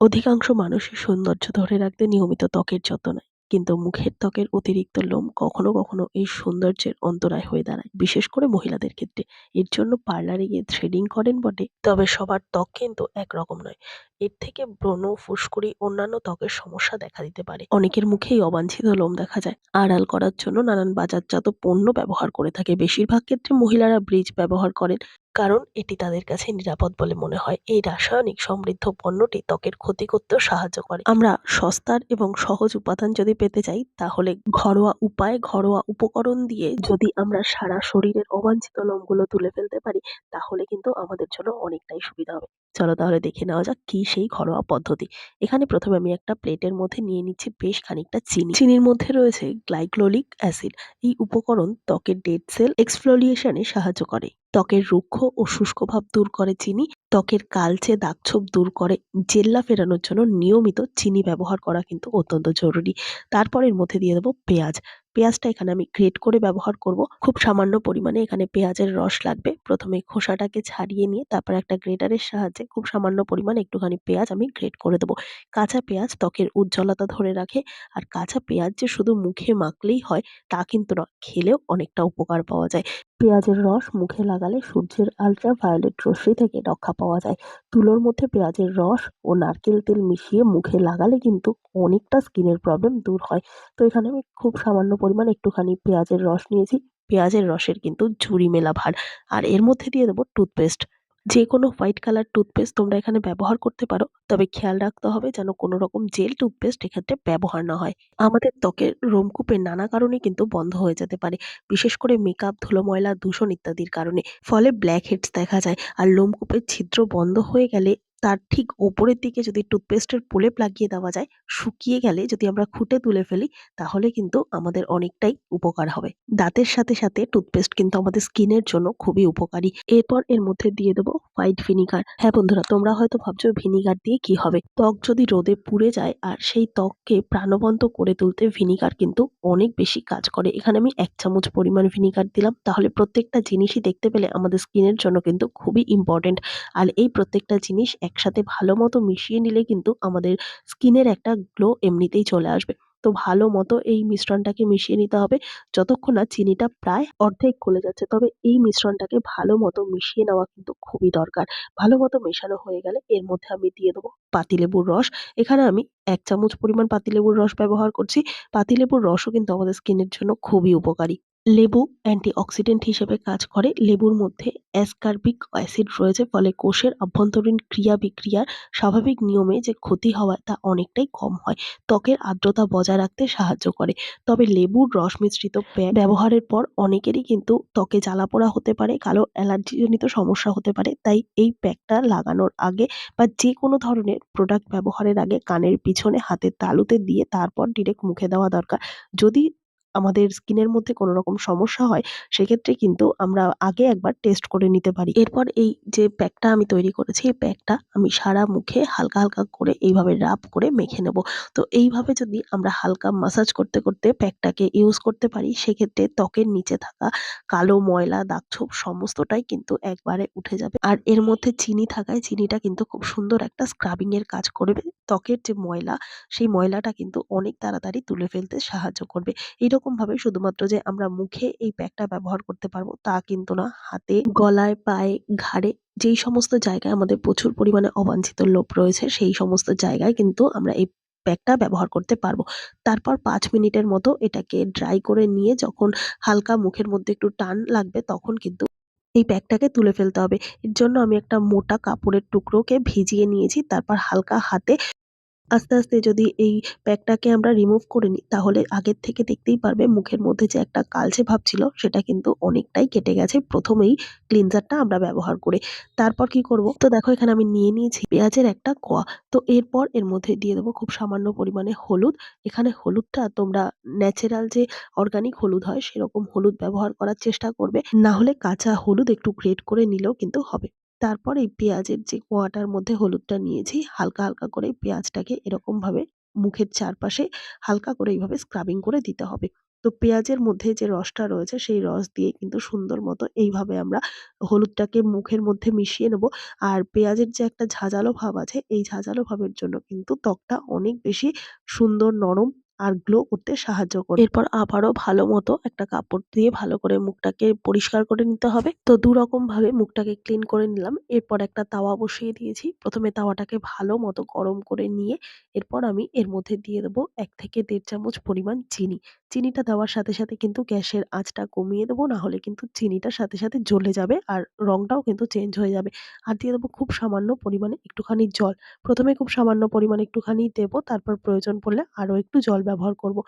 অধিকাংশ মানুষই সৌন্দর্য ধরে রাখতে নিয়মিত ত্বকের যত্ন নেয়। কিন্তু মুখের ত্বকের অতিরিক্ত লোম কখনো কখনো এই সৌন্দর্যের অন্তরায় হয়ে দাঁড়ায়, বিশেষ করে মহিলাদের ক্ষেত্রে। এর জন্য পার্লারে গিয়ে থ্রেডিং করেন বটে, তবে সবার ত্বক কিন্তু একরকম নয়। এর থেকে ব্রণ, ফুসকুড়ি, অন্যান্য ত্বকের সমস্যা দেখা দিতে পারে। অনেকের মুখেই অবাঞ্ছিত লোম দেখা যায়। আড়াল করার জন্য নানান বাজারজাত পণ্য ব্যবহার করে থাকে। বেশিরভাগ ক্ষেত্রে মহিলারা ব্লিচ ব্যবহার করেন। কারণ এটি তাদের কাছে নিরাপদ বলে মনে হয়। এই রাসায়নিক সমৃদ্ধ পণ্যটি ত্বকের ক্ষতি করতেও সাহায্য করে। আমরা সস্তার এবং সহজ উপাদান যদি পেতে চাই, তাহলে ঘরোয়া উপায় ঘরোয়া উপকরণ দিয়ে যদি আমরা সারা শরীরের অবাঞ্ছিত লোমগুলো তুলে ফেলতে পারি, তাহলে কিন্তু আমাদের জন্য অনেকটাই সুবিধা হবে। চলো তাহলে দেখে নেওয়া যাক কি সেই ঘরোয়া পদ্ধতি। এখানে প্রথমে আমি একটা প্লেটের মধ্যে নিয়ে নিচ্ছি বেশ খানিকটা চিনি। চিনির মধ্যে রয়েছে গ্লাইক্লোলিক অ্যাসিড এই উপকরণ ত্বকের ডেড সেল এক্সফ্লোরিয়েশনে সাহায্য করে। ত্বকের রুক্ষ ও শুষ্ক ভাব দূর করে চিনি। ত্বকের কালচে দাগছোপ দূর করে জেল্লা ফেরানোর জন্য নিয়মিত চিনি ব্যবহার করা কিন্তু অত্যন্ত জরুরি। তারপর এর মধ্যে দিয়ে দেবো পেঁয়াজ। পেঁয়াজটা এখানে আমি গ্রেট করে ব্যবহার করব। খুব সামান্য পরিমাণে এখানে পেঁয়াজের রস লাগবে। প্রথমে খোসাটাকে ছাড়িয়ে নিয়ে তারপর একটা গ্রেটারের সাহায্যে খুব সামান্য পরিমাণে একটুখানি পেঁয়াজ আমি গ্রেট করে দেবো। কাঁচা পেঁয়াজ ত্বকের উজ্জ্বলতা ধরে রাখে। আর কাঁচা পেঁয়াজ যে শুধু মুখে মাখলেই হয়, তা কিন্তু না খেলেও অনেকটা উপকার পাওয়া যায়। পেঁয়াজের রস মুখে লাগালে সূর্যের আলট্রা ভায়োলেট রশ্মি থেকে রক্ষা পাওয়া যায়। তুলোর মধ্যে পেঁয়াজের রস ও নারকেল তেল মিশিয়ে মুখে লাগালে কিন্তু অনেকটা স্কিনের প্রবলেম দূর হয়। তো এখানে আমি খুব সামান্য পরিমাণ একটুখানি পেঁয়াজের রস নিয়েছি। পেঁয়াজের রসের কিন্তু ঝুড়ি মেলা ভার। আর এর মধ্যে দিয়ে দেবো টুথপেস্ট যে কোনো হোয়াইট কালার টুথপেস্ট তোমরা এখানে ব্যবহার করতে পারো। তবে খেয়াল রাখতে হবে যেন কোনো রকম জেল টুথপেস্ট এক্ষেত্রে ব্যবহার না হয়। আমাদের ত্বকের রোমকূপের নানা কারণে কিন্তু বন্ধ হয়ে যেতে পারে। বিশেষ করে মেকআপ, ধুলো, ময়লা, দূষণ ইত্যাদির কারণে। ফলে ব্ল্যাক হেডস দেখা যায়। আর লোমকূপের ছিদ্র বন্ধ হয়ে গেলে তার ঠিক ওপরের দিকে যদি টুথপেস্টের প্রলেপ লাগিয়ে দেওয়া যায়, শুকিয়ে গেলে যদি আমরা খুঁটে তুলে ফেলি, তাহলে কিন্তু আমাদের অনেকটাই উপকার হবে। দাঁতের সাথে সাথে টুথপেস্ট কিন্তু আমাদের স্কিনের জন্য খুবই উপকারী। এরপর এর মধ্যে দিয়ে দেবো হোয়াইট ভিনিগার হ্যাঁ বন্ধুরা, তোমরা হয়তো ভাবছ ভিনিগার দিয়ে কি হবে? ত্বক যদি রোদে পুড়ে যায় আর সেই ত্বককে প্রাণবন্ত করে তুলতে ভিনিগার কিন্তু অনেক বেশি কাজ করে। এখানে আমি এক চামচ পরিমাণ ভিনিগার দিলাম। তাহলে প্রত্যেকটা জিনিসই দেখতে পেলে আমাদের স্কিনের জন্য কিন্তু খুবই ইম্পর্টেন্ট আর এই প্রত্যেকটা জিনিস একসাথে ভালো মতো মিশিয়ে নিলে কিন্তু আমাদের স্কিনের একটা গ্লো এমনিতেই চলে আসবে। তো ভালো মতো এই মিশ্রণটাকে মিশিয়ে নিতে হবে। যতক্ষণ না চিনিটা প্রায় অর্ধেক গলে যাচ্ছে, তবে এই মিশ্রণটাকে ভালো মতো মিশিয়ে নেওয়া কিন্তু খুবই দরকার। ভালো মতো মেশানো হয়ে গেলে এর মধ্যে আমি দিয়ে দেবো পাতিলেবুর রস। এখানে আমি এক চামচ পরিমাণ পাতিলেবুর রস ব্যবহার করছি। পাতিলেবুর রসও কিন্তু আমাদের স্কিনের জন্য খুবই উপকারী। লেবু অ্যান্টিঅক্সিডেন্ট হিসেবে কাজ করে। লেবুর মধ্যে অ্যাসকার্বিক অ্যাসিড রয়েছে, ফলে কোষের অভ্যন্তরীণ ক্রিয়া বিক্রিয়ার স্বাভাবিক নিয়মে যে ক্ষতি হওয়া তা অনেকটাই কম হয়। ত্বকের আর্দ্রতা বজায় রাখতে সাহায্য করে। তবে লেবুর রস মিশ্রিত ব্যবহারের পর অনেকেরই কিন্তু ত্বকে জ্বালাপোড়া হতে পারে, কালো অ্যালার্জিজনিত সমস্যা হতে পারে। তাই এই প্যাকটা লাগানোর আগে বা যে কোনো ধরনের প্রোডাক্ট ব্যবহারের আগে কানের পিছনে হাতের তালুতে দিয়ে তারপর ডিরেক্ট মুখে দেওয়া দরকার। যদি আমাদের স্কিনের মধ্যে কোনো রকম সমস্যা হয়, সেক্ষেত্রে কিন্তু আমরা আগে একবার টেস্ট করে নিতে পারি। এরপর এই যে প্যাকটা আমি তৈরি করেছি, এই প্যাকটা আমি সারা মুখে হালকা হালকা করে এইভাবে রাব করে মেখে নেব। তো এইভাবে যদি আমরা হালকা মাসাজ করতে করতে প্যাকটাকে ইউজ করতে পারি, সেক্ষেত্রে ত্বকের নিচে থাকা কালো ময়লা, দাগছোপ সমস্তটাই কিন্তু একবারে উঠে যাবে। আর এর মধ্যে চিনি থাকায় চিনিটা কিন্তু খুব সুন্দর একটা স্ক্রাবিং এর কাজ করবে। ত্বকের যে ময়লা, সেই ময়লাটা কিন্তু অনেক তাড়াতাড়ি তুলে ফেলতে সাহায্য করবে। এইরকমভাবে শুধুমাত্র যে আমরা মুখে এই প্যাকটা ব্যবহার করতে পারব, তা কিন্তু না। হাতে, গলায়, পায়ে, ঘাড়ে যেই সমস্ত জায়গায় আমাদের প্রচুর পরিমাণে অবাঞ্ছিত লোপ রয়েছে, সেই সমস্ত জায়গায় কিন্তু আমরা এই প্যাকটা ব্যবহার করতে পারব। তারপর পাঁচ মিনিটের মতো এটাকে ড্রাই করে নিয়ে যখন হালকা মুখের মধ্যে একটু টান লাগবে তখন কিন্তু এই প্যাকটাকে তুলে ফেলতে হবে। এর জন্য আমি একটা মোটা কাপড়ের টুকরোকে ভিজিয়ে নিয়েছি, তারপর হালকা হাতে আস্তে, আস্তে যদি এই প্যাকটাকে আমরা রিমুভ করে নিই তাহলে আগের থেকে দেখতেই পারবে মুখের মধ্যে যে একটা কালচে ভাব ছিল সেটা কিন্তু অনেকটাই কেটে গেছে প্রথমেই ক্লিনজারটা আমরা ব্যবহার করে। তারপর কি করব? তো দেখো এখানে আমি নিয়ে নিয়েছি পেঁয়াজের একটা কোয়া। তো এরপর এর মধ্যে দিয়ে দেবো খুব সামান্য পরিমাণে হলুদ। এখানে হলুদটা তোমরা ন্যাচারাল যে অর্গানিক হলুদ হয় সেরকম হলুদ ব্যবহার করার চেষ্টা করবে। না হলে কাঁচা হলুদ একটু গ্রেট করে নিলেও কিন্তু হবে। তারপর এই পেঁয়াজের যে কোয়াটার মধ্যে হলুদটা নিয়েছি হালকা, হালকা করে পেঁয়াজটাকে এরকমভাবে মুখের চারপাশে হালকা করে এইভাবে স্ক্রাবিং করে দিতে হবে। তো পেঁয়াজের মধ্যে যে রসটা রয়েছে সেই রস দিয়ে কিন্তু সুন্দর মতো এইভাবে আমরা হলুদটাকে মুখের মধ্যে মিশিয়ে নেব আর পেঁয়াজের যে একটা ঝাঁঝালো ভাব আছে এই ঝাঁঝালো ভাবের জন্য কিন্তু ত্বকটা অনেক বেশি সুন্দর নরম আর গ্লো করতে সাহায্য করে। এরপর আবারও ভালো মতো একটা কাপড় দিয়ে ভালো করে মুখটাকে পরিষ্কার করে নিতে হবে। তো দু রকম ভাবে মুখটাকে ক্লিন করে নিলাম। এরপর একটা তাওয়া বসিয়ে দিয়েছি। প্রথমে তাওয়াটাকে ভালো মতো গরম করে নিয়ে এরপর আমি এর মধ্যে দিয়ে দেবো এক থেকে দেড় চামচ পরিমাণ চিনি। চিনিটা দেওয়ার সাথে সাথে কিন্তু গ্যাসের আঁচটা কমিয়ে দেবো না হলে কিন্তু চিনিটার সাথে সাথে জ্বলে যাবে আর রংটাও কিন্তু চেঞ্জ হয়ে যাবে। আর দিয়ে দেবো খুব সামান্য পরিমাণে একটুখানি জল। প্রথমে খুব সামান্য পরিমাণে একটুখানি দেবো, তারপর প্রয়োজন পড়লে আরও একটু জল ব্যবহার করব।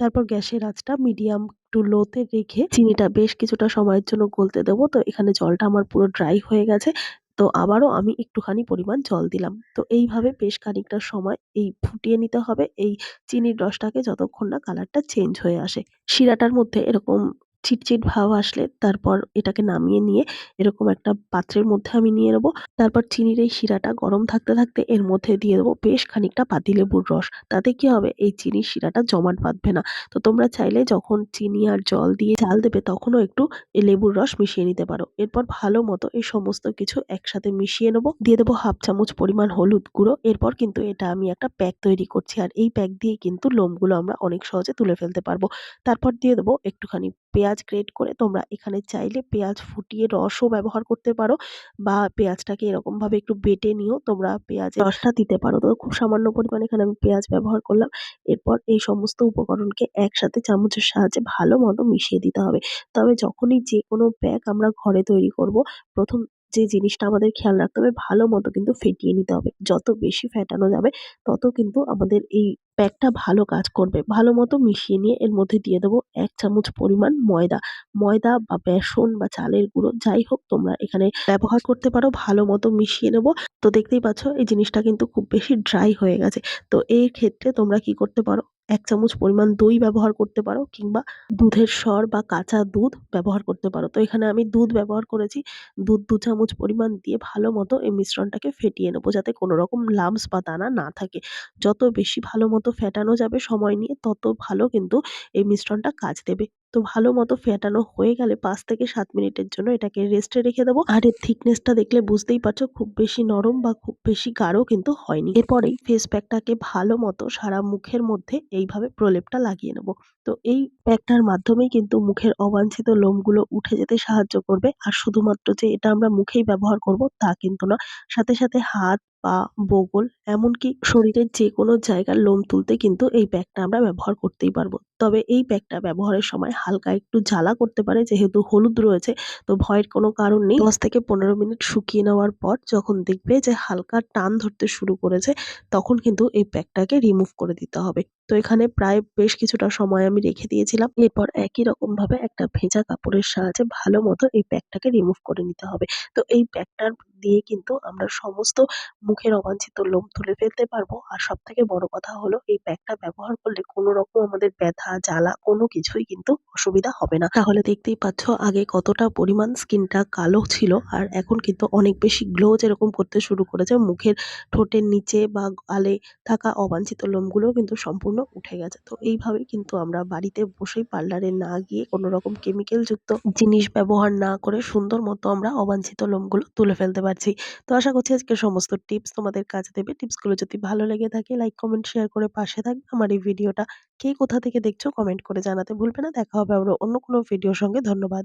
তারপর গ্যাসের আঁচটা মিডিয়াম টু লোতে রেখে চিনিটা বেশ কিছুটা সময়ের জন্য গলতে দেবো। তো এখানে জলটা আমার পুরো ড্রাই হয়ে গেছে। তো আবারও আমি একটুখানি পরিমাণ জল দিলাম। তো এইভাবে বেশ খানিকটা সময় এই ফুটিয়ে নিতে হবে। এই চিনির রসটাকে যতক্ষণ না কালারটা চেঞ্জ হয়ে আসে। শিরাটার মধ্যে এরকম চিটচিট ভাব আসলে তারপর এটাকে নামিয়ে নিয়ে এরকম একটা পাত্রের মধ্যে আমি নিয়ে নেব। তারপর চিনির এই শিরাটা গরম থাকতে থাকতে এর মধ্যে দিয়ে দেবো বেশ খানিকটা পাতিলেবুর রস। তাতে কি হবে? এই চিনির শিরাটা জমাট বাঁধবে না। তো তোমরা চাইলে যখন চিনি আর জল দিয়ে চাল দেবে তখনও একটু লেবুর রস মিশিয়ে নিতে পারো। এরপর ভালো মতো এই সমস্ত কিছু একসাথে মিশিয়ে নেব। দিয়ে দেবো হাফ চামচ পরিমাণ হলুদ গুঁড়ো। এরপর কিন্তু এটা আমি একটা প্যাক তৈরি করছি। আর এই প্যাক দিয়ে কিন্তু লোমগুলো আমরা অনেক সহজে তুলে ফেলতে পারব। তারপর দিয়ে দেবো একটুখানি পেঁয়াজ গ্রেট করে তোমরা এখানে চাইলে পেঁয়াজ ফুটিয়ে রসও ব্যবহার করতে পারো বা পেঁয়াজটাকে এরকমভাবে একটু বেটে নিয়েও তোমরা পেঁয়াজের রসটা দিতে পারো। তো খুব সামান্য পরিমাণে এখানে আমি পেঁয়াজ ব্যবহার করলাম। এরপর এই সমস্ত উপকরণকে একসাথে চামচের সাহায্যে ভালো মতো মিশিয়ে দিতে হবে। তবে যখনই যে কোনো প্যাক আমরা ঘরে তৈরি করব, প্রথম যে জিনিসটা আমাদের খেয়াল রাখতে হবে, ভালো মতো কিন্তু ফেটিয়ে নিতে হবে। যত বেশি ফেটানো যাবে, তত কিন্তু আমাদের এই প্যাকটা ভালো কাজ করবে। ভালো মতো মিশিয়ে নিয়ে এর মধ্যে দিয়ে দেবো এক চামচ পরিমাণ ময়দা। ময়দা বা বেসন বা চালের গুঁড়ো যাই হোক তোমরা এখানে ব্যবহার করতে পারো। ভালো মতো মিশিয়ে নেব। তো দেখতেই পাচ্ছ এই জিনিসটা কিন্তু খুব বেশি ড্রাই হয়ে গেছে। তো এই ক্ষেত্রে তোমরা কি করতে পারো? এক চামচ পরিমাণ দই ব্যবহার করতে পারো কিংবা দুধের সর বা কাঁচা দুধ ব্যবহার করতে পারো। তো এখানে আমি দুধ ব্যবহার করেছি। দুধ দু চামচ পরিমাণ দিয়ে ভালো মতো এই মিশ্রণটাকে ফেটিয়ে নেব যাতে কোনো রকম লামস বা দানা না থাকে। যত বেশি ভালো মতো ফেটানো যাবে সময় নিয়ে, তত ভালো কিন্তু এই মিশ্রণটা কাজ দেবে। তো ভালো মতো ফেটানো হয়ে গেলে পাঁচ থেকে সাত মিনিটের জন্য এটাকে রেস্টে রেখে দেবো। আর এর থিকনেসটা দেখলে বুঝতেই পারছ খুব বেশি নরম বা খুব বেশি গাঢ় কিন্তু হয়নি। এরপরেই ফেস প্যাকটাকে ভালো মতো সারা মুখের মধ্যে এইভাবে প্রলেপটা লাগিয়ে নেব। তো এই প্যাকটার মাধ্যমেই কিন্তু মুখের অবাঞ্ছিত লোমগুলো উঠে যেতে সাহায্য করবে। আর শুধুমাত্র যে এটা আমরা মুখেই ব্যবহার করব তা কিন্তু না। সাথে সাথে হাত পা বগল, এমনকি শরীরের যে কোনো জায়গার লোম তুলতে কিন্তু এই ব্যাগটা আমরা ব্যবহার করতেই পারব। তবে এই প্যাকটা ব্যবহারের সময় হালকা একটু জ্বালা করতে পারে, যেহেতু হলুদ রয়েছে, তো ভয়ের কোনো কারণ নেই। দশ থেকে পনেরো মিনিট শুকিয়ে নেওয়ার পর যখন দেখবে যে হালকা টান ধরতে শুরু করেছে, তখন কিন্তু এই প্যাকটাকে রিমুভ করে দিতে হবে। তো এখানে প্রায় বেশ কিছুটা সময় আমি রেখে দিয়েছিলাম। এরপর একই রকম ভাবে একটা ভেজা কাপড়ের সাহায্যে ভালো মতো এই প্যাকটাকে রিমুভ করে নিতে হবে। তো এই প্যাকটার দিয়ে কিন্তু আমরা সমস্ত মুখের অবাঞ্ছিত লোম তুলে ফেলতে পারব। আর সব থেকে বড় কথা হলো, এই প্যাকটা ব্যবহার করলে কোনো রকম আমাদের ব্যথা জ্বালা কোনো কিছুই কিন্তু অসুবিধা হবে না। তাহলে দেখতেই পাচ্ছ আগে কতটা পরিমাণ স্কিনটা কালো ছিল আর এখন কিন্তু অনেক বেশি গ্লো যেরকম করতে শুরু করেছে, মুখের ঠোঁটের নিচে বা গালে থাকা অবাঞ্ছিত লোমগুলোও কিন্তু সম্পূর্ণ উঠে গেছে। তো এইভাবেই কিন্তু আমরা বাড়িতে বসেই পার্লারে না গিয়ে কোনো রকম কেমিক্যাল যুক্ত জিনিস ব্যবহার না করে সুন্দর মতো আমরা অবাঞ্ছিত লোমগুলো তুলে ফেলতে পারছি। তো আশা করছি আজকে সমস্ত টিপস তোমাদের কাজে দেবে। টিপসগুলো যদি ভালো লেগে থাকে লাইক কমেন্ট শেয়ার করে পাশে থাকবে। আমার এই ভিডিওটা কে কোথা থেকে দেখছ কমেন্ট করে জানাতে ভুলবে না। দেখা হবে আবার অন্য কোনো ভিডিওর সঙ্গে। ধন্যবাদ।